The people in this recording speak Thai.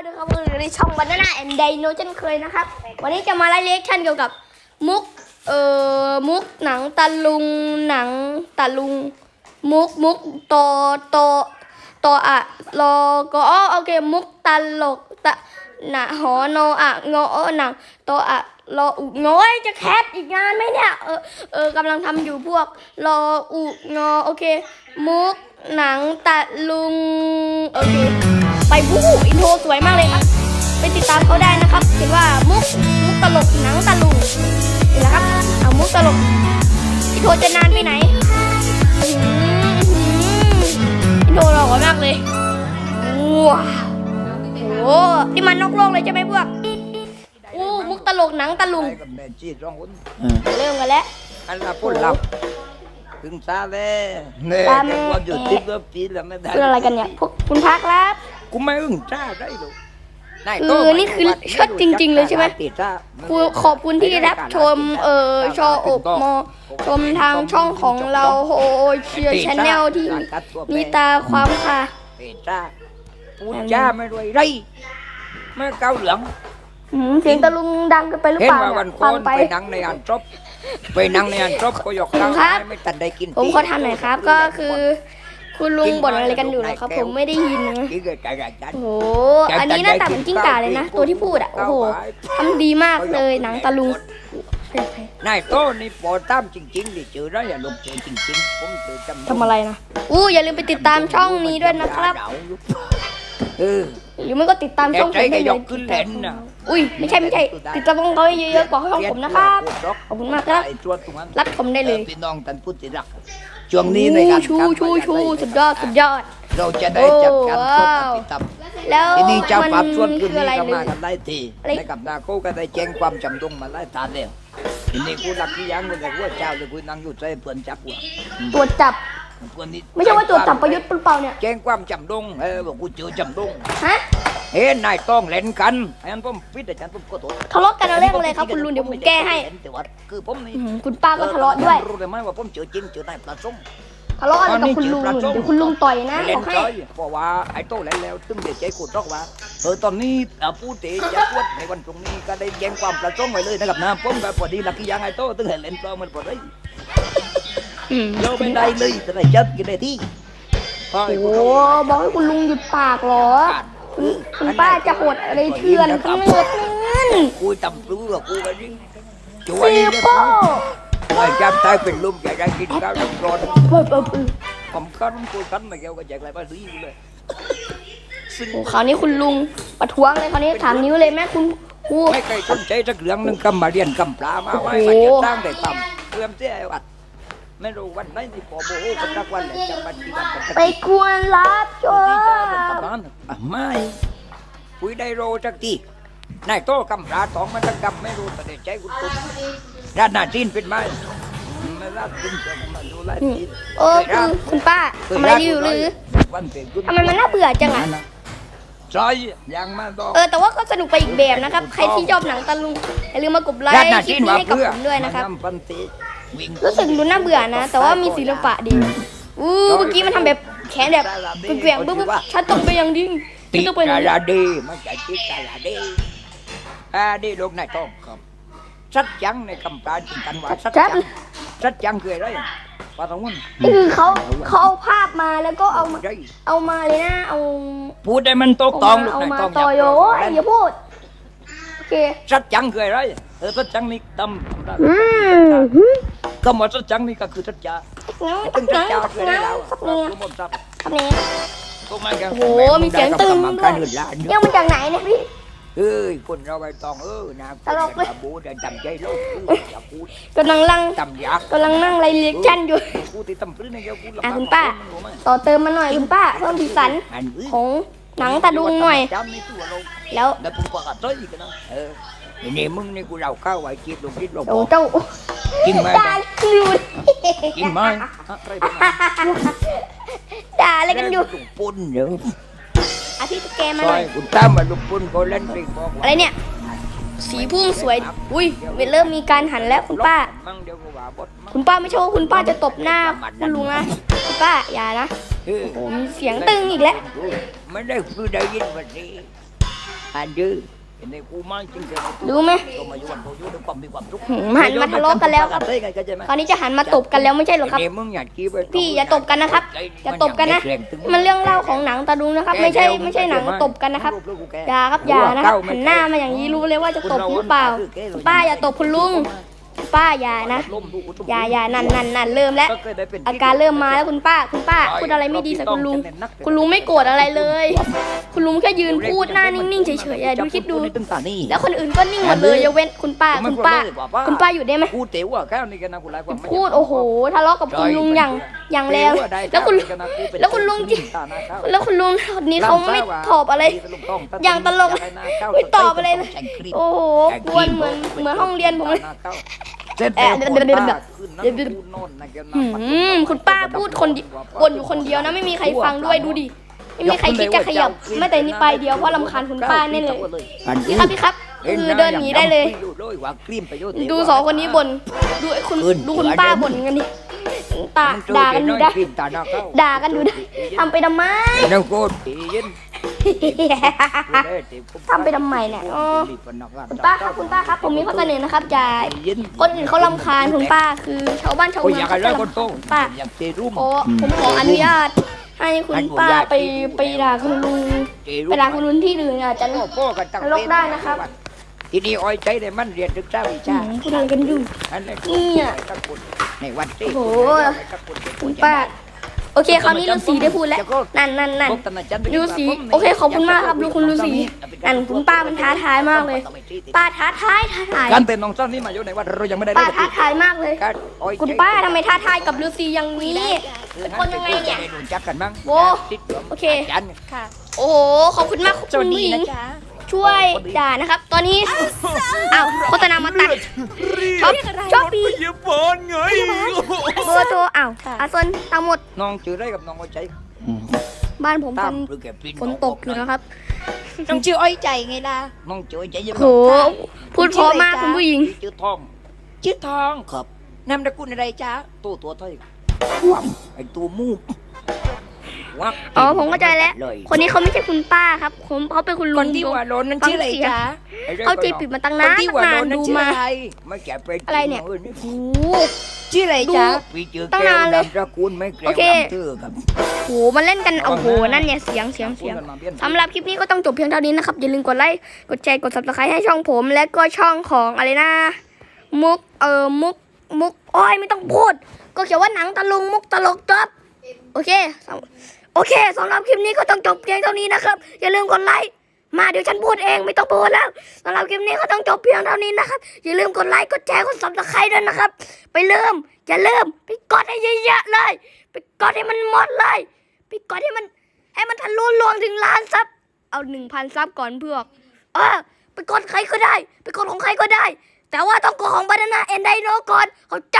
อยด้วยครับในช่องบานาน่าแอนด์ไดโนเช่นเคยนะครับ วันนี้จะมาไลฟ์เรียกชั่นเกี่ยวกับมุก เอ่อ มุกหนังตะลุง หนังตะลุง มุก มุกตโตโตออะรอก็อ๋อโอเค มุกตลกตะหนะหอนออะงอหนังโตอะรออุงอยจะแคปอีกงานไหมเนี่ย เออ เออกำลังทำอยู่พวกรออุงอโอเค มุก หนังตะลุง โอเค ไปบู๊อินโทรสวยมากเลยครับ ไปติดตามเขาได้นะครับเห็นว่ามุกมุกตลกหนังตะลุงเห็นแล้วครับเอามุกตลกอินโทรจะนานไปไหนอื้อหืออินโทรหล่อมากเลยว้าวโอ้นี่มันนอกโลกเลยใช่ไหมพวกอู้มุกตลกหนังตะลุงไปกับแม่จีร้องคนเริ่มกันแล้วอันละพูดหลับ ถึงซาเลยเนี่ยตาแม่ว่าอยู่ติดกับปีแล้วไม่ได้คืออะไรกันเนี่ยพวกคุณพักครับ กูไม่อึ้งจ้าได้หรอกนายคือโต้ไม่นี่คือรู้ว่าเชิดจริงๆเลยใช่ไหม ติดจ้าคุขอบคุณที่รับชมเอ่อชออบมอชมทางช่องของเราโฮเชียร์ชแนลที่มีตาความค่ะ ติดจ้าพูดจ้าไม่รวยไรไม่เกาเหลืองหืมเสียงตะลุงดังเกันไปหรือเห็นเปล่าว่าเนี่วัยนฟัก่งอนไปไปนั่งในอันจบ ไปนั่งในอันจบก็ยกขอบคุณครับ ไม่ตันได้กินผมขอทำหน่อยครับ ก็คือ คุณลุงบ่นอะไรกันอยู่นะครับ ผมไม่ได้ยินนะกินกับไก่ไก่จันโอ้โห อันนี้หน้าตาเหมือนกิ้งก่าเลยนะ ตัวที่พูดอะ โอ้โหทำดีมากเลยหนังตะลุงนายโตนี่ปอตามจริงๆดิเจอได้อย่าลงเจอจริงๆผมเจอจำทำอะไรนะ อู้อย่าลืมไปติดตามช่องนี้ด้วยนะครับ เออหรือไม่ก็ติดตามช่องผมได้แต่ใจก็เลยกขึ้นเลนน่ะ อุ้ยไม่ใช่ไม่ใช่ติดตามช่องเขาให้เยอะๆกว่าช่องผมนะครับขอบคุณมากครับไอ้ตัวตรงนั้นรับชมได้เลยพี่น้องท่านผู้ที่รักช่วงนี้ในการชูชูชูสุดยอดสุดยอดเราจะได้จัดการสดกับพี่ตับแล้วทีนี้เจ้ามันปรับส่วนคืนคือนี้อะไรก็เลมายกันได้ทีอะไรในกับนาโก้ก็ได้แจ้งความจำดงมาไล่ทานแล้วทีนี้กูรักที่ยังกูแต่กูเจ้าเลยกูนั่งอยู่ใจเพื่อนจับกูตรวจจับเพื่อนนี่ไม่ใช่ว่าตรวจจับประยุทธ์หรือเปล่าเนี่ยแจ้งความจำดงเออบอกกูเจอจำดงฮะ เฮ้นายต้องเล่นกันไอ้อันผมปิดอาจารย์ผมก็โทษทะเลาะกันเอาเรื่องอะไรครับคุณลุงเดี๋ยวผมแก้ให้แต่ว่าคือผมนี่อื้อหือคุณป้าก็ทะเลาะด้วยรู้ได้ไหมว่าผมเจอจริงเจอนายปลาส้มทะเลาะอะไรกับคุณลุงเดี๋ยวคุณลุงต่อยนะเล่บนอกให้ใจเพราะว่าไอ้โตเล่นแล้วตึงเด็กใจกูรอกว่าเออตอนนี้อ่าผู้เตะจะปวดในวันพรุ่งนี้ก็ได้แจ้งความปลาส้มไว้เลยนะครับนะผมก็พอดีลักกี้ยังไอ้โตตึงเห็นเล่นปลามันพอดีอืมเราไม่ได้เลยจะได้จัดกินได้ที่พอไอ้โอ้กูโหบอกให้คุณลุงหยุดปากเหรอ คุณคุณป้าจะหดอะไรเถื่อนทั้งหมดนั่นกูจำรู้ว่ากูกันนี่ช่วยซีนี่โป้ไอ้จำตายเป็นลมจะได้กินข้าวน้ำร้อนเปิดเปิดเปิดผมก็ต้องกูกันมาเกี่ยวกับแจกอะไรบ้างดีเลยซึ่งโอ้คราวนี้คุณลุงประท้วงเลยคราวนี้ถามนิ้วเลยแม่คุณครูไม่เคยสนใจสักเรื่องหนึงกำมาเรียนกำปลามาไม่โอ้โหมาจะตั้งแต่ต่ำเพื่อมเสียไอ้วัด ไม่รู้วันไหนที่พอโบโอ้กันสักวันเลยจำบันที่วันกันสักไปควรรับชที่จะลงมประมาณอะไม่คุยได้โรสักทีนายโตกำปลาสองมันจะกำไม่รู้แต่ใจคุณตุ้มด้านหน้าจีนเป็นไหมไม่รักคุณจะมาดูแลจีนเออคือคุณป้าทำอะไรอยู่หรือวันเป็นคุณทำไมมันน่าเบื่อจังอะใช่ยังมาดอกเออแต่ว่าก็สนุกไปอีกแบบนะครับ ใครที่ชอบหนังตะลุงอย่าลืมมากดไลด้านค์หน้าคลิจีปนนี้ว่าให้กับเพื่อผมด้วยนะครับ มานำปันติวิ่งรู้สึกดูน่าเบื่อนะ แต่ว่ามีศิลปะดีอู้เมื่อกี้มันทำแบบแขนแบบแกว่งๆปุ๊บปุ๊บฉันต้องไปอย่างดิ้งฉัตินต้องไปอย่างกาดิ้งลาดีไม่ใช่ติกาลาดีอ่าดีลูกนายต้องครับสัจจังในคำปราจินกันว่าสัจจังสัจจังคืออะไรปาตะวันนี่คือเขาเขาเอาภาพมาแล้วก็เอามาได้เอามาเลยนะเอาพูดได้มันตกตองลูกเอานายมาต้องต่อโยอย่าอย่าพูดโอเคสัจจังคืออะไร เออสัจจังนี่ตอืมำคำว่าสัจจังนี่ก็คือสัจจะงั้นตึงสัจงั้นจะคืออะไรงั้นแล้วสักเนี้ยรู้หมดครับสักเนี้ยตัวมันก็โอ้โหมีเสียงตึงด้วยด้วยยังมาจากไหนเนี่ยพี่เอ้ยคนเราไปต้องเออนะตลกเลยบูจะจำใจโลกอย่าพูดกำลังลังจำยากกำลังนั่งไลฟ์เรียกชั่นอยู่พูดที่ตำพื้นในเกี่ยวพูดอะคุณป้า ต่อเติมมาหน่อยคุณป้าเพิ่มสีสันของหนังตะดุงหน่อยจำในตัวเราแล้วแล้วผมก็กระตุ้ยกันนะเออ นี่มึงนี่กูเราเข้าไว้คิดลงคิดลงโอ้เจ้ากินไหมด่าอยู่กินไหมอะไรไปไหนด่าอะไรกันอยู่ลุงปุ่นเดี๋ยวอะพี่ตุ๊กแกมาซหอน่อยยคุณตามมาลุงปุ่นก็เล่นปิงปองอะไรเนี่ย สีพุ่งสวย อุ้ยเริ่มมีการหันแล้วคุณป้ามั่งเดี๋ยวกูว่าบดมั่งคุณป้าไม่ใช่ว่าคุณป้าจะตบหน้าคุณลุงนะคุณป้าอย่านะเออโอ้มีเสียงตึงอีกแล้ว ไม่ได้คือได้ยินวันนี้อันยื้อ เห็นในกูมั่งจริงเกินรู้ไหมก็มาอยู่วันเขาอยู่ด้วยความมีความสุขหืมหันมาทะเลาะกันแล้วครับได้ไงก็จะไหมคราวนี้จะหันมาตบกันแล้วไม่ใช่เหรอครับเดี๋ยวมึงอย่าคิดไปพี่อย่าตบกันนะครับอย่าตบกันนะมันเรื่องเล่าของหนังตะลุงนะครับ ไม่ใช่ไม่ใช่หนังตบกันนะครับอย่าครับอย่านะครับหันหน้ามาอย่างนี้รู้เลยว่าจะตบหรือเปล่าคุณป้าอย่าตบคุณลุงคุณ ป้าอย่านะอย่าอย่านั่นนั่นนั่นเริ่มแล้วอาการเริ่มมาแล้วคุณป้า คุณป้าพูดอะไรไม่ดีใส่คุณลุง คุณลุงไม่โกรธอะไรเลย คุณลุงแค่ยืนพูดหน้านิ่งๆเฉยๆอะดูคิดดู แล้วคนอื่นก็นิ่งหมดเลยยกเว้นคุณป้าคุณป้า คุณป้าอยู่ได้ไหมกูเต๋อว่าแค่นี้กันนะกูไล่ความพูดโอ้โหทะเลาะกับคุณลุงอย่าง อย่างแรงแล้วคุณแล้วคุณลุงจิแล้วคุณลุงคนนี้เขาไม่ตอบอะไร อย่างตลกไม่ตอบอะไรเลยโอ้โหกวนเหมือนเหมือนห้องเรียนผมเลยแอะเดี๋ยวเดี๋ยวเดี๋ยวเดี๋ยวหืมคุณป้าพูดคนเดียวบ่นอยู่คนเดียวนะไม่มีใครฟังด้วยดูดิไม่มีใครคิดจะขยับแม้แต่นี้ไปเดียวเพราะลำคาญคุณป้าแน่เลยพี่ครับพี่ครับคือเดินหนีได้เลย ดูสองคนนี้บ่นดูไอ้คุณดูคุณป้าบ่นกันดิ ตาด่ากันดูได้ ด่ากันดูได้ทำไปทำไมน้องโกดยินทำไปทำไมเนี่ยอ๋อคุณป้าครับคุณป้าครับ ผมมีข้อเสนอนะครับอย่าคนอื่นเขาลำคาญคุณป้าคือชาวบ้านชาวโอ้ยเมือองยากเขาให้จะเลิกคนรำโตป้าอยากเจรุ่มโอ้ผมขออนุญาตให้คุณป้าไปไปด่าคุณลุงเจไปรุ่มด่าคุณลุงที่อื่นอาจจะพ่อพ่อกันตั้งนรกได้นะครับทีนี้อ้อยใจได้มันเรียนศึกษาวิหืชามพูดอะไรกันอยู่อันนี้เนี่ย ในวันที่โอ้โห คุณป้า โอเคคราวนี้ฤาษีได้พูดแล้ว นั่นนั่นนั่นฤาษีโอเคขอบคุณมากครับลูกคุณฤาษีนั่นคุณป้ามันท้าทายมากเลย ป้าท้าทายท้าทายการเต้นน้องซ้อนนี่มาอยู่ในวัดเรายังไม่ได้ป้าเล่นท้าทายมากเลยการอ้อยคุณป้าทำไมท้าทายกับฤาษีอย่างนี้เป็นคนยังไงเนี่ยด้รู้จักกันมั้งโอ้โอเคจันค่ะ โอ้โหขอบคุณมากคุณผู้หญิงช่วยด่านะครับ ตอนนี้อ้าวโฆษณามาตัด ชอบชอบปีอย่าบอนไงเบอร์โทรอ้าวอาซนตังหมด น้องชื่ออะไรกับน้องอ้อยใจบ้านผมตาฝมนหรือแกปีนฝนตกอยู่นะครับ น้องชื่ออ้อยใจไงล่ะ น้องชื่ออ้อยใจยังโห พูดเพราะมากคุณผู้หญิงชื่อทองชื่อทองครับนามสกุลอะไรจ๊ะตัวตัวเท่าไอ้ตัวมูวัก อ๋อผมเข้าใจแล้วเลยคนนี้เขาไม่ใช่คุณป้าครับผมเขาเป็นคุณคลุนงที่หัวโลนนั้นฟังชื่ออะไรเสียงจ๊ะเขาจีบปิดมาตั้งานคนนที่หัวนาโลนนนั้นดูชื่อมาอะไรไม่แก่เป็นอะไรเนี่ยโอ้โอ้ชื่ออะไรดูจ๊ะพี่เจอตั้งแก้วนานเลยนามสกุลไม่แกล้โองเคนำเธอครับโหมันเล่นกันโอ้โหนั่นเนี่ยเสียงเสียงเสียงสำหรับคลิปนี้ก็ต้องจบเพียงเท่านี้นะครับอย่าลืมกดไลค์กดแชร์กด subscribe ให้ช่องผม และก็ช่องของอะไรนะมุกเอ่อมุกมุกโอ้ยไม่ต้องพูด ก็เขียนว่าหนังตะลุงมุกตลกจบโอเคสำ โอเคสำหรับคลิปนี้ก็ต้องจบเพียงเท่านี้นะครับ อย่าลืมกดไลค์มาเดี๋ยวฉันพูดเองไม่ต้องพูดแล้วสำหรับคลิปนี้ก็ต้องจบเพียงเท่านี้นะครับ อย่าลืมกดไลค์กดแชร์กด subscribe ด้วยนะครับ ไปเริ่มอย่าลืมไปกดให้เยอะๆเลย ไปกดให้มันหมดเลยไปกดให้มัน ให้มันทะลุลวงถึงล้านซับเอาหนึ่งพันซับก่อนเพื่อกเออไปกดใครก็ได้ ไปกดของใครก็ได้ แต่ว่าต้องกดของบานาน่าแอนไดโนก่อนเข้าใจ